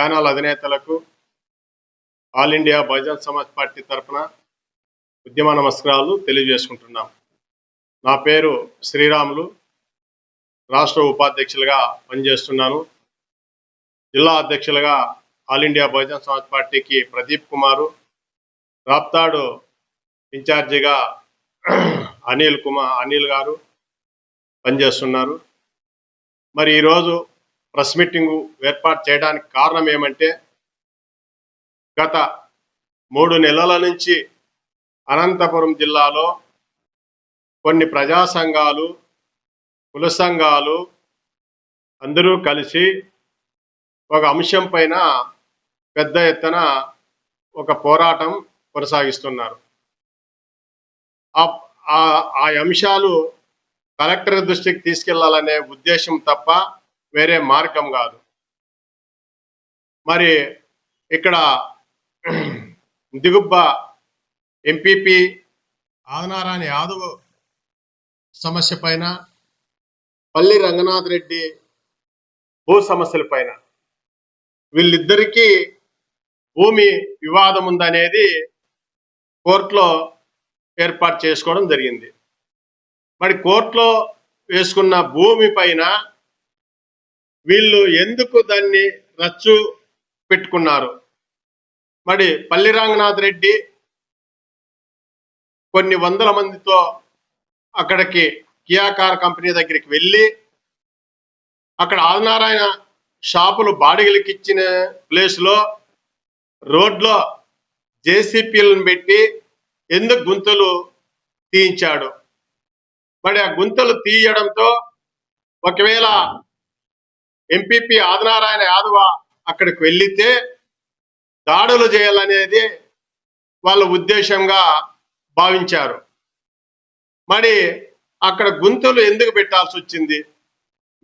Channel అధినేతలకు All India Bahujan Samaj Party తరఫున ఉద్యమ నమస్కారాలు తెలియజేసుకుంటున్నాం. నా పేరు శ్రీరాములు. రాష్ట్ర ఉపాధ్యక్షులుగా పనిచేస్తున్నాను. జిల్లా అధ్యక్షులుగా ఆల్ ఇండియా బహుజన్ సమాజ్ పార్టీకి ప్రదీప్ కుమారు. రాప్తాడు ఇన్ఛార్జిగా అనిల్ కుమార్ అనిల్ గారు పనిచేస్తున్నారు. మరి ఈరోజు ప్రెస్ మీటింగు ఏర్పాటు చేయడానికి కారణం ఏమంటే గత మూడు నెలల నుంచి అనంతపురం జిల్లాలో కొన్ని ప్రజా సంఘాలు కుల సంఘాలు అందరూ కలిసి ఒక అంశం పైన పెద్ద ఎత్తున ఒక పోరాటం కొనసాగిస్తున్నారు. ఆ- ఆ- అంశాలు కలెక్టర్ దృష్టికి తీసుకెళ్ళాలనే ఉద్దేశం తప్ప వేరే మార్గం కాదు. మరి ఇక్కడ దిగుబ్బ ఎంపీపీ ఆదనారాయణ యాదవ్ సమస్య పైన పల్లి రంగనాథ్ రెడ్డి భూ సమస్యల పైన. వీళ్ళిద్దరికీ భూమి వివాదం ఉందనేది కోర్టులో ఏర్పాటు చేసుకోవడం జరిగింది. మరి కోర్టులో వేసుకున్న భూమి పైన వీళ్ళు ఎందుకు దాన్ని రచ్చు పెట్టుకున్నారు? మరి పల్లి రంగనాథ్ రెడ్డి కొన్ని వందల మందితో అక్కడికి కియా కార్ కంపెనీ దగ్గరికి వెళ్ళి అక్కడ ఆదినారాయణ షాపులు బాడిగలకి ఇచ్చిన ప్లేస్లో రోడ్లో జేసీపీలను పెట్టి ఎందుకు గుంతలు తీయించాడు? మరి ఆ గుంతలు తీయడంతో ఒకవేళ ఎంపీపీ ఆదినారాయణ యాదవ అక్కడికి వెళ్ళితే దాడులు చేయాలనేది వాళ్ళ ఉద్దేశంగా భావించారు. మరి అక్కడ గుంతలు ఎందుకు పెట్టాల్సి వచ్చింది?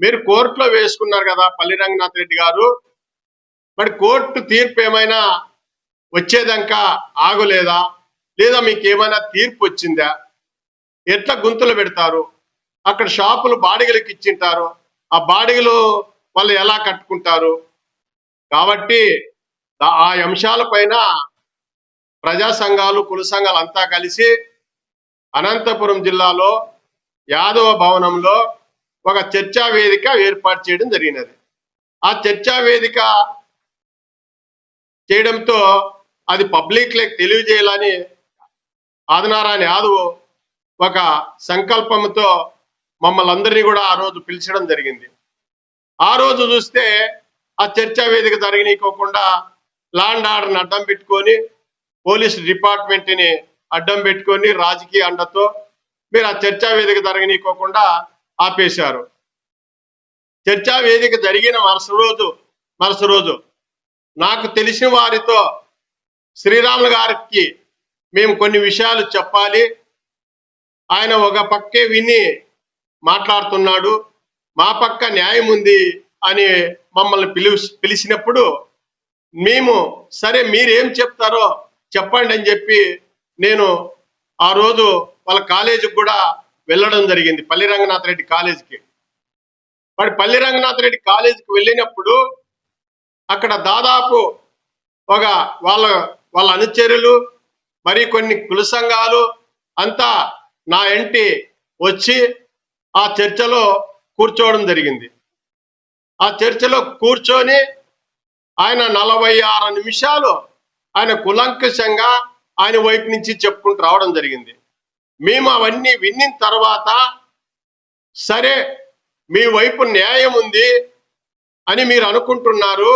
మీరు కోర్టులో వేసుకున్నారు కదా పల్లి రంగనాథ్ రెడ్డి గారు. మరి కోర్టు తీర్పు ఏమైనా వచ్చేదాకా ఆగలేదా? లేదా మీకు ఏమైనా తీర్పు వచ్చిందా? ఎట్లా గుంతలు పెడతారు? అక్కడ షాపులు బాడిగలకు ఇచ్చింటారు. ఆ బాడిగలు వాళ్ళు ఎలా కట్టుకుంటారు? కాబట్టి ఆ- అంశాలపైన ప్రజా సంఘాలు కుల సంఘాలు అంతా కలిసి అనంతపురం జిల్లాలో యాదవ భవనంలో ఒక చర్చా వేదిక ఏర్పాటు చేయడం జరిగినది. ఆ చర్చా వేదిక చేయడంతో అది పబ్లిక్ లెక్ తెలియజేయాలని ఆదినారాయణ యాదవ్ ఒక సంకల్పంతో మమ్మల్ని అందరినీ కూడా ఆ రోజు పిలిచడం జరిగింది. ఆ రోజు చూస్తే ఆ చర్చా వేదిక జరగనీయకోకుండా లాండ్ ఆర్డర్ని అడ్డం పెట్టుకొని పోలీస్ డిపార్ట్మెంట్ని అడ్డం పెట్టుకొని రాజకీయ అండతో మీరు ఆ చర్చా వేదిక జరగనీయకోకుండా ఆపేశారు. చర్చా వేదిక జరిగిన మరుసటి రోజు మరుసటి రోజు నాకు తెలిసిన వారితో శ్రీరాములు గారికి మేము కొన్ని విషయాలు చెప్పాలి. ఆయన ఒక పక్కే విని మాట్లాడుతున్నాడు. మా పక్క న్యాయం ఉంది అని మమ్మల్ని పిలు పిలిచినప్పుడు మేము సరే మీరేం చెప్తారో చెప్పండి అని చెప్పి నేను ఆ రోజు వాళ్ళ కాలేజీకి కూడా వెళ్ళడం జరిగింది పల్లి రంగనాథ్ రెడ్డి కాలేజీకి. మరి పల్లి రంగనాథ్ రెడ్డి కాలేజీకి వెళ్ళినప్పుడు అక్కడ దాదాపు ఒక వాళ్ళ వాళ్ళ అనుచరులు మరి కొన్ని కుల సంఘాలు అంతా నా ఇంటి వచ్చి ఆ చర్చలో కూర్చోవడం జరిగింది. ఆ చర్చలో కూర్చొని ఆయన నలభై ఆరు నిమిషాలు ఆయన కులంకషంగా ఆయన వైపు నుంచి చెప్పుకుంటూ రావడం జరిగింది. మేము అవన్నీ విన్న తర్వాత సరే మీ వైపు న్యాయం ఉంది అని మీరు అనుకుంటున్నారు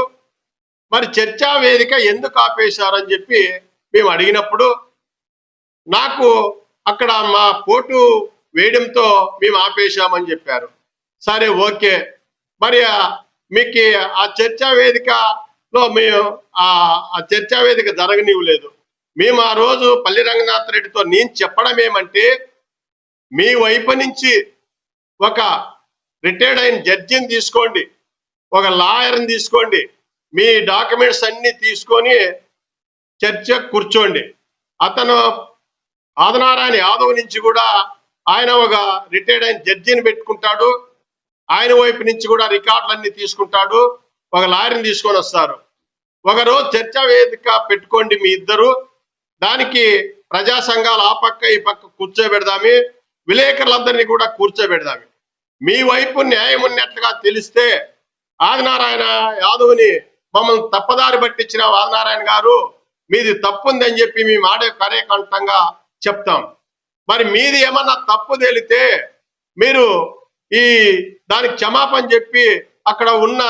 మరి చర్చా వేదిక ఎందుకు ఆపేశారని చెప్పి మేము అడిగినప్పుడు నాకు అక్కడ మా పోటు వేయడంతో మేము ఆపేశామని చెప్పారు. సరే ఓకే. మరి మీకు ఆ చర్చా వేదికలో మేము ఆ ఆ చర్చా వేదిక జరగనివ్వలేదు. మేము ఆ రోజు పల్లి రంగనాథ్ రెడ్డితో నేను చెప్పడం ఏమంటే మీ వైపు నుంచి ఒక రిటైర్డ్ అయిన జడ్జిని తీసుకోండి ఒక లాయర్ని తీసుకోండి మీ డాక్యుమెంట్స్ అన్ని తీసుకొని చర్చ కూర్చోండి. అతను ఆదనారాయణ యాదవ్ నుంచి కూడా ఆయన ఒక రిటైర్డ్ అయిన జడ్జిని పెట్టుకుంటాడు. ఆయన వైపు నుంచి కూడా రికార్డులన్నీ తీసుకుంటాడు. ఒక లారీని తీసుకొని వస్తారు. ఒకరోజు చర్చా వేదిక పెట్టుకోండి మీ ఇద్దరు. దానికి ప్రజా సంఘాలు ఆ పక్క ఈ పక్క కూర్చోబెడదామి. విలేకరులందరినీ కూడా కూర్చోబెడదామి. మీ వైపు న్యాయం ఉన్నట్లుగా తెలిస్తే ఆదినారాయణ యాదవ్ని మమ్మల్ని తప్పదారి పట్టించిన ఆదినారాయణ గారు మీది తప్పుందని చెప్పి మేము ఆడే కార్యకంఠంగా చెప్తాం. మరి మీది ఏమన్నా తప్పు తేలితే మీరు ఈ దానికి క్షమాపణ చెప్పి అక్కడ ఉన్న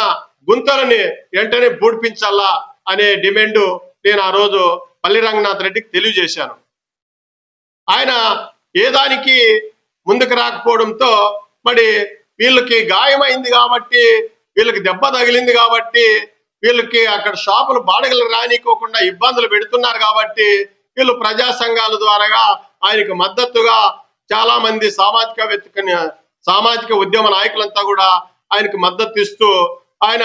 గుంతలని వెంటనే బూడిపించాలా అనే డిమాండ్ నేను ఆ రోజు పల్లి రంగనాథ్ రెడ్డికి తెలియజేశాను. ఆయన ఏ దానికి ముందుకు రాకపోవడంతో మరి వీళ్ళకి గాయమైంది కాబట్టి వీళ్ళకి దెబ్బ తగిలింది కాబట్టి వీళ్ళకి అక్కడ షాపులు బాడగలు రానికోకుండా ఇబ్బందులు పెడుతున్నారు కాబట్టి వీళ్ళు ప్రజా సంఘాల ద్వారా ఆయనకు మద్దతుగా చాలా మంది సామాజిక సామాజిక ఉద్యమ నాయకులంతా కూడా ఆయనకు మద్దతు ఇస్తూ ఆయన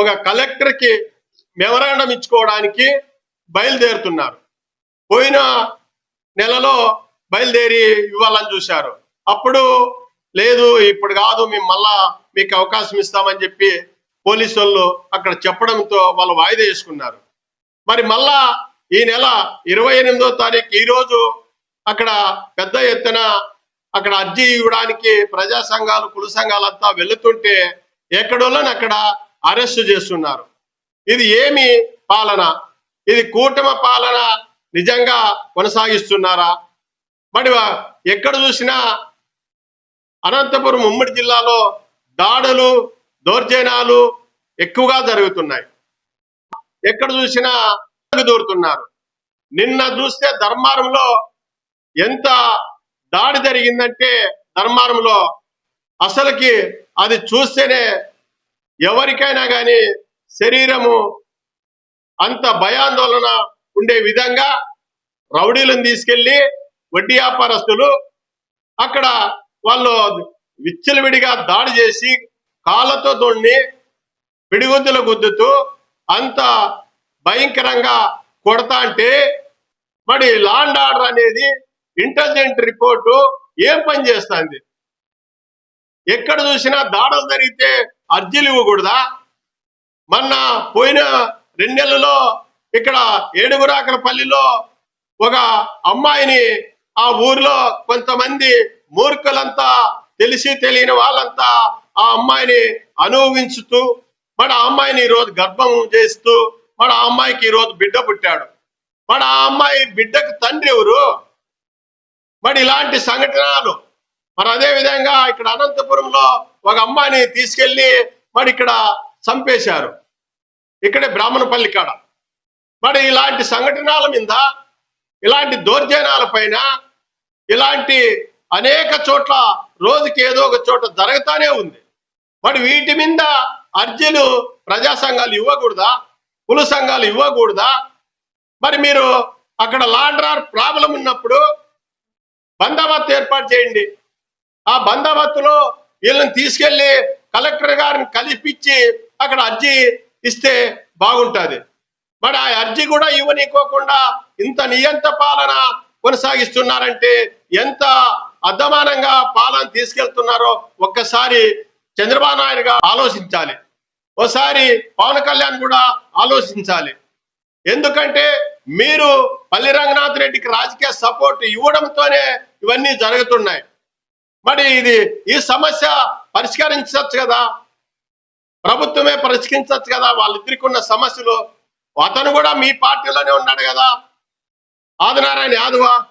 ఒక కలెక్టర్కి మెమరాండం ఇచ్చుకోవడానికి బయలుదేరుతున్నారు. పోయిన నెలలో బయలుదేరి ఇవ్వాలని చూశారు. అప్పుడు లేదు ఇప్పుడు కాదు మేము మళ్ళా మీకు అవకాశం ఇస్తామని చెప్పి పోలీసు వాళ్ళు అక్కడ చెప్పడంతో వాళ్ళు వాయిదా వేసుకున్నారు. మరి మళ్ళా ఈ నెల ఇరవై ఎనిమిదో తారీఖు ఈ రోజు అక్కడ పెద్ద ఎత్తున అక్కడ అర్జీ ఇవ్వడానికి ప్రజా సంఘాలు కుల సంఘాలంతా వెళుతుంటే ఎక్కడోళ్ళని అక్కడ అరెస్టు చేస్తున్నారు. ఇది ఏమి పాలన? ఇది కూటమ పాలన నిజంగా కొనసాగిస్తున్నారా? మరి ఎక్కడ చూసినా అనంతపురం ఉమ్మడి జిల్లాలో దాడులు దౌర్జన్యాలు ఎక్కువగా జరుగుతున్నాయి. ఎక్కడ చూసినా దూరుతున్నారు నిన్న చూస్తే ధర్మారంలో ఎంత దాడి జరిగిందంటే ధర్మారంలో అసలుకి అది చూస్తేనే ఎవరికైనా కానీ శరీరము అంత భయాందోళన ఉండే విధంగా రౌడీలను తీసుకెళ్ళి వడ్డీ వ్యాపారస్తులు అక్కడ వాళ్ళు విచ్చలవిడిగా దాడి చేసి కాళ్ళతో దొండి పిడిగుద్దులు గుద్దుతూ అంత భయంకరంగా కొడతా అంటే మరి లాండ్ ఆర్డర్ అనేది ఇంటెలిజెంట్ రిపోర్టు ఏం పని చేస్తుంది? ఎక్కడ చూసినా దాడులు జరిగితే అర్జీలు ఇవ్వకూడదా? మొన్న పోయిన రెండేళ్ళలో ఇక్కడ ఏడుగురాకలపల్లిలో ఒక అమ్మాయిని ఆ ఊర్లో కొంతమంది మూర్ఖులంతా తెలిసి తెలియని వాళ్ళంతా ఆ అమ్మాయిని అనుభవించుతూ మన ఆ అమ్మాయిని ఈరోజు గర్భం చేస్తూ మన ఆ అమ్మాయికి ఈరోజు బిడ్డ పుట్టాడు. మన ఆ అమ్మాయి బిడ్డకు తండ్రి ఎవరు? మరి ఇలాంటి సంఘటనలు. మరి అదే విధంగా ఇక్కడ అనంతపురంలో ఒక అమ్మాయిని తీసుకెళ్ళి మరి ఇక్కడ చంపేశారు. ఇక్కడే బ్రాహ్మణపల్లి కాడ. మరి ఇలాంటి సంఘటనల మీద ఇలాంటి దౌర్జన్యాల పైన ఇలాంటి అనేక చోట్ల రోజుకి ఏదో ఒక చోట జరుగుతానే ఉంది. మరి వీటి మీద అర్జీలు ప్రజా సంఘాలు ఇవ్వకూడదా? కుల సంఘాలు ఇవ్వకూడదా? మరి మీరు అక్కడ లాండ్రార్ ప్రాబ్లం ఉన్నప్పుడు బందోబస్తు ఏర్పాటు చేయండి. ఆ బందోబస్తులో వీళ్ళని తీసుకెళ్ళి కలెక్టర్ గారిని కలిపించి అక్కడ అర్జీ ఇస్తే బాగుంటుంది. మరి ఆ అర్జీ కూడా ఇవ్వనీకోకుండా ఇంత నియంత పాలన కొనసాగిస్తున్నారంటే ఎంత అద్దమానంగా పాలన తీసుకెళ్తున్నారో ఒక్కసారి చంద్రబాబు నాయుడు గారు ఆలోచించాలి. ఓసారి పవన్ కళ్యాణ్ కూడా ఆలోచించాలి. ఎందుకంటే మీరు పల్లి రంగనాథ్ రెడ్డికి రాజకీయ సపోర్ట్ ఇవ్వడంతోనే ఇవన్నీ జరుగుతున్నాయి. మరి ఇది ఈ సమస్య పరిష్కరించవచ్చు కదా? ప్రభుత్వమే పరిష్కరించవచ్చు కదా? వాళ్ళిద్దరికి ఉన్న సమస్యలు. అతను కూడా మీ పార్టీలోనే ఉన్నాడు కదా? ఆదినారాయణ యాదవా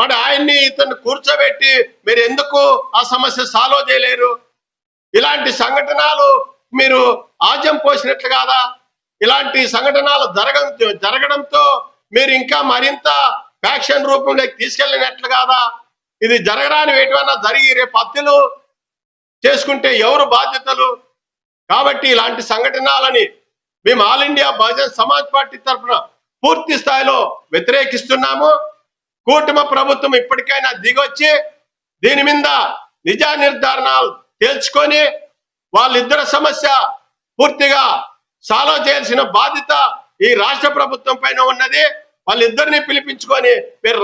మరి ఆయన్ని ఇతను కూర్చోబెట్టి మీరు ఎందుకు ఆ సమస్య సాల్వ్ చేయలేరు? ఇలాంటి సంఘటనలు మీరు ఆజ్యం పోసినట్లు కాదా? ఇలాంటి సంఘటనలు జరగ జరగడంతో మీరు ఇంకా మరింత ఫ్యాక్షన్ రూపంలోకి తీసుకెళ్ళినట్లు కాదా? ఇది జరగరాని ఎటువైనా జరిగి రేపు హత్యలు చేసుకుంటే ఎవరు బాధ్యతలు? కాబట్టి ఇలాంటి సంఘటనలని మేము All India Bahujan Samaj Party తరఫున పూర్తి స్థాయిలో వ్యతిరేకిస్తున్నాము. కూటమి ప్రభుత్వం ఇప్పటికైనా దిగొచ్చి దీని మీద నిజా నిర్ధారణలు తేల్చుకొని వాళ్ళిద్దరి సమస్య పూర్తిగా సాల్వ్ చేయాల్సిన బాధ్యత ఈ రాష్ట్ర ప్రభుత్వం పైన ఉన్నది. వాళ్ళిద్దరిని పిలిపించుకొని మీరు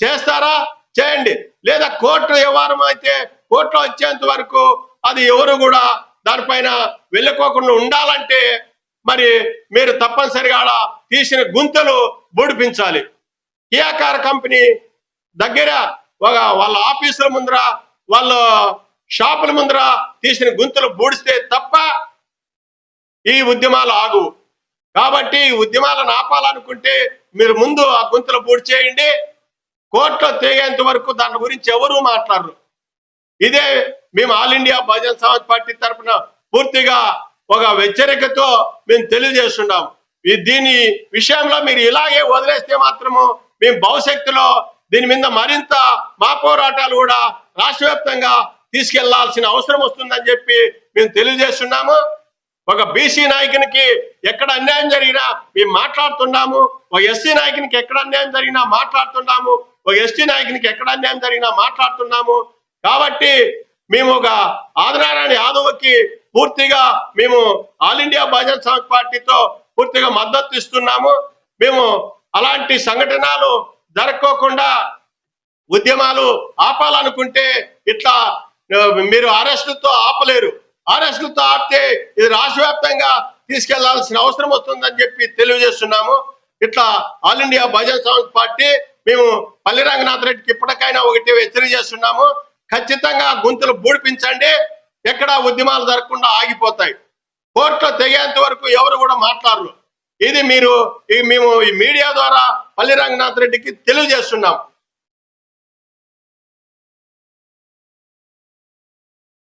చేస్తారా? చేయండి. లేదా కోర్టు వ్యవహారం అయితే కోర్టులో వచ్చేంత వరకు అది ఎవరు కూడా దానిపైన వెళ్ళకోకుండా ఉండాలంటే మరి మీరు తప్పనిసరిగా తీసిన గుంతలు బూడిపించాలి. కియాకార్ కంపెనీ దగ్గర ఒక వాళ్ళ ఆఫీసుల ముందర వాళ్ళ షాపుల ముందర తీసిన గుంతలు బూడిస్తే తప్ప ఈ ఉద్యమాలు ఆగు. కాబట్టి ఈ ఉద్యమాలను ఆపాలనుకుంటే మీరు ముందు ఆ గుంతలు పూర్తి చేయండి. కోర్టులో తేగేంత వరకు దాని గురించి ఎవరు మాట్లాడరు. ఇదే మేము All India Bahujan Samaj Party తరఫున పూర్తిగా ఒక హెచ్చరికతో మేము తెలియజేస్తున్నాం. దీని విషయంలో మీరు ఇలాగే వదిలేస్తే మాత్రము మేము భవిష్యత్తులో దీని మీద మరింత మా పోరాటాలు కూడా రాష్ట్ర వ్యాప్తంగా తీసుకెళ్ళాల్సిన అవసరం వస్తుందని చెప్పి మేము తెలియజేస్తున్నాము. ఒక బీసీ నాయకునికి ఎక్కడ అన్యాయం జరిగినా మేము మాట్లాడుతున్నాము. ఒక ఎస్సీ నాయకునికి ఎక్కడ అన్యాయం జరిగినా మాట్లాడుతున్నాము. ఒక ఎస్టీ నాయకునికి ఎక్కడ అన్యాయం జరిగినా మాట్లాడుతున్నాము. కాబట్టి మేము ఒక ఆదినారాయణ యాదవ్కి పూర్తిగా మేము ఆల్ ఇండియా బహుజన్ సమాజ్ పార్టీతో పూర్తిగా మద్దతు ఇస్తున్నాము. మేము అలాంటి సంఘటనలు జరగకోకుండా ఉద్యమాలు ఆపాలనుకుంటే ఇట్లా మీరు అరెస్టులతో ఆపలేరు. అరెస్టులతో ఆపితే ఇది రాష్ట్ర వ్యాప్తంగా తీసుకెళ్ళాల్సిన అవసరం వస్తుందని చెప్పి తెలియజేస్తున్నాము. ఇట్లా All India Bahujan Samaj Party మేము పల్లి రంగనాథ్ రెడ్డికి ఇప్పటికైనా ఒకటి హెచ్చరిక చేస్తున్నాము. ఖచ్చితంగా గుంతలు బూడిపించండి. ఎక్కడా ఉద్యమాలు జరగకుండా ఆగిపోతాయి. కోర్టులో తెగేంత వరకు ఎవరు కూడా మాట్లాడరు. ఇది మీరు ఈ మేము ఈ మీడియా ద్వారా పల్లి రంగనాథ్ రెడ్డికి తెలియజేస్తున్నాం.